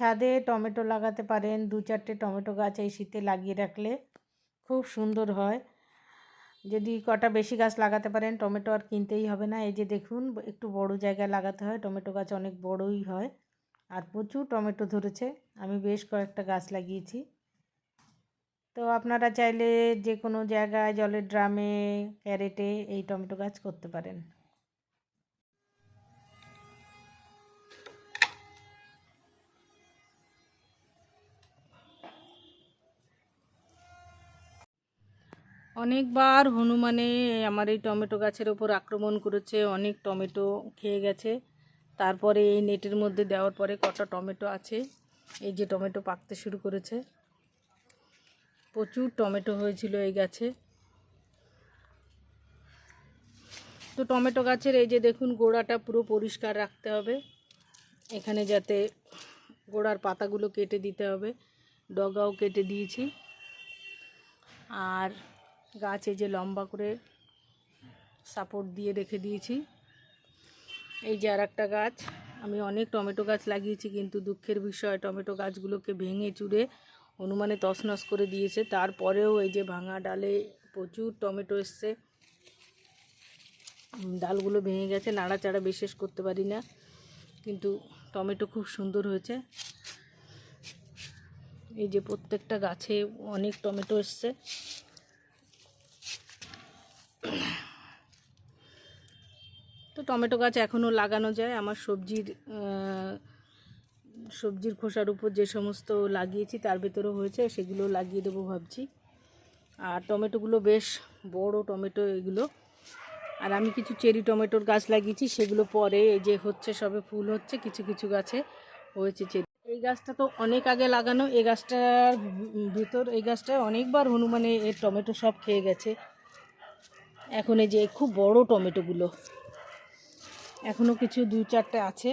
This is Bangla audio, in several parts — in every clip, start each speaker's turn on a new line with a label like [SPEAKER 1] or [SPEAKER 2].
[SPEAKER 1] ছাদে টমেটো লাগাতে পারেন, দু চারটে টমেটো গাছ এই শীতে লাগিয়ে রাখলে খুব সুন্দর হয়। যদি কটা বেশি গাছ লাগাতে পারেন, টমেটো আর কিনতেই হবে না। এই যে দেখুন, একটু বড় জায়গায় লাগাতে হয়, টমেটো গাছ অনেক বড়ই হয় আর প্রচুর টমেটো ধরেছে। আমি বেশ কয়েকটা গাছ লাগিয়েছি। তো আপনারা চাইলে যে কোনো জায়গায় জলের ড্রামে, ক্যারেটে এই টমেটো গাছ করতে পারেন। অনেকবার হনুমানে আমার এই টমেটো গাছের ওপর আক্রমণ করেছে, অনেক টমেটো খেয়ে গেছে। তারপরে এই নেটের মধ্যে দেওয়ার পরে কটা টমেটো আছে, এই যে টমেটো পাকতে শুরু করেছে। প্রচুর টমেটো হয়েছিল এই গাছে। তো টমেটো গাছের এই যে দেখুন, গোড়াটা পুরো পরিষ্কার রাখতে হবে। এখানে যাতে গোড়ার পাতাগুলো কেটে দিতে হবে। ডগাও কেটে দিয়েছি। আর গাছে যে লম্বা করে সাপোর্ট দিয়ে রেখে দিয়েছি। এই যে আর একটা গাছ, আমি অনেক টমেটো গাছ লাগিয়েছি, কিন্তু দুঃখের বিষয়, টমেটো গাছগুলোকে ভেঙে চুড়ে হনুমানে তছনছ করে দিয়েছে। তারপরেও এই যে ভাঙা ডালে প্রচুর টমেটো এসছে। ডালগুলো ভেঙে গেছে, নাড়াচাড়া বিশেষ করতে পারি না, কিন্তু টমেটো খুব সুন্দর হয়েছে। এই যে প্রত্যেকটা গাছে অনেক টমেটো এসছে। তো টমেটো গাছ এখনও লাগানো যায়। আমার সবজির সবজির খোসার উপর যে সমস্ত লাগিয়েছি তার ভেতরেও হয়েছে, সেগুলো লাগিয়ে দেবো ভাবছি। আর টমেটোগুলো বেশ বড় টমেটো এগুলো। আর আমি কিছু চেরি টমেটোর গাছ লাগিয়েছি, সেগুলো পরে যে হচ্ছে, সবে ফুল হচ্ছে, কিছু কিছু গাছে হয়েছে চেরি। এই গাছটা তো অনেক আগে লাগানো, এই গাছটার ভিতর, এই গাছটায় অনেকবার হনুমানে এর টমেটো সব খেয়ে গেছে। এখন এই যে খুব বড় টমেটোগুলো। এখনও কিছু দু চারটে আছে।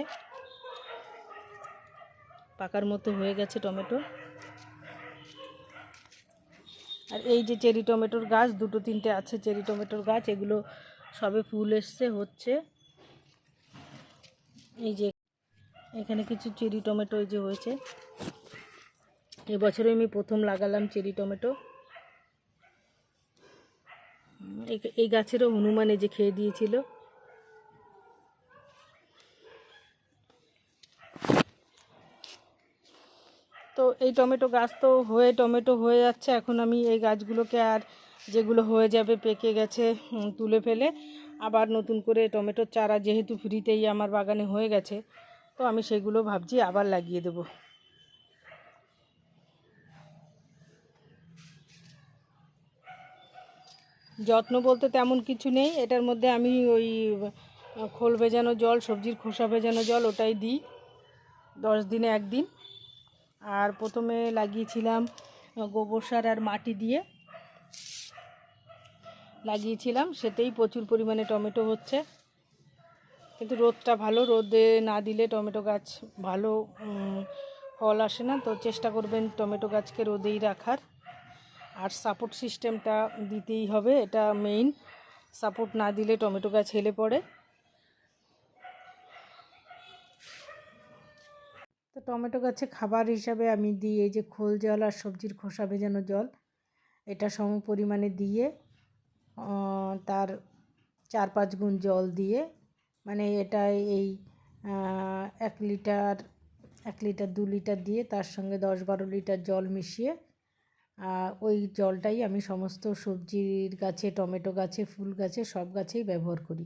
[SPEAKER 1] পাকার মতো হয়ে গেছে টমেটো। আর এই যে চেরি টমেটোর গাছ, দুটো তিনটে আছে চেরি টমেটোর গাছ, এগুলো সবে ফুল এসছে, হচ্ছে। এই যে এখানে কিছু চেরি টমেটো এই যে হয়েছে। এবছরে আমি প্রথম লাগালাম চেরি টমেটো। এই- গাছেরও হনুমানে যে খেয়ে দিয়েছিল। তো এই টমেটো গাছ তো হয়ে টমেটো হয়ে যাচ্ছে। এখন আমি এই গাছগুলোকে আর যেগুলো হয়ে যাবে পেকে গেছে তুলে ফেলে। আবার নতুন করে টমেটোর চারা যেহেতু ফ্রিতেই আমার বাগানে হয়ে গেছে, তো আমি সেগুলো ভাবছি আবার লাগিয়ে দেবো। যত্ন বলতে তেমন কিছু নেই। এটার মধ্যে আমি ওই খোল ভেজানো জল, সবজির খোসা ভেজানো জল ওটাই দিই, দশ দিনে একদিন। আর প্রথমে লাগিয়েছিলাম গোবর সার আর মাটি দিয়ে। লাগিয়েছিলাম, সেতেই প্রচুর পরিমাণে টমেটো হচ্ছে। কিন্তু রোদটা ভালো, রোদে না দিলে টমেটো গাছ ভালো ফল আসে না। তো চেষ্টা করবেন টমেটো গাছকে রোদেই রাখার। আর সাপোর্ট সিস্টেমটা দিতেই হবে, এটা মেইন সাপোর্ট না দিলে টমেটো গাছ হেলে পড়ে। তো টমেটো গাছে খাবার হিসাবে আমি দিই, এই যে খোল জল আর সবজির খোসা ভেজানো জল। এটা সম পরিমাণে দিয়ে তার চার পাঁচ গুণ জল দিয়ে মানে এটা এই এক লিটার এক লিটার দু লিটার দিয়ে তার সঙ্গে দশ বারো লিটার জল মিশিয়ে ওই জলটাই আমি সমস্ত সবজির গাছে, টমেটো গাছে, ফুল গাছে, সব গাছেই ব্যবহার করি।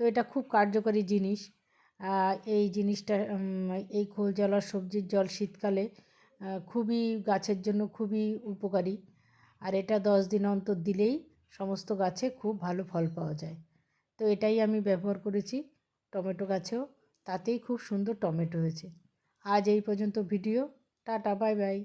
[SPEAKER 1] তো এটা খুব কার্যকরী জিনিস। এই জিনিসটা এই খোল জল আর সবজির জল শীতকালে খুবই গাছের জন্য খুবই উপকারী। আর এটা দশ দিন অন্তর দিলেই সমস্ত গাছে খুব ভালো ফল পাওয়া যায়। তো এটাই আমি ব্যবহার করেছি টমেটো গাছেও। তাতেই খুব সুন্দর টমেটো হয়েছে। আজ এই পর্যন্ত ভিডিও। Tata, bye bye.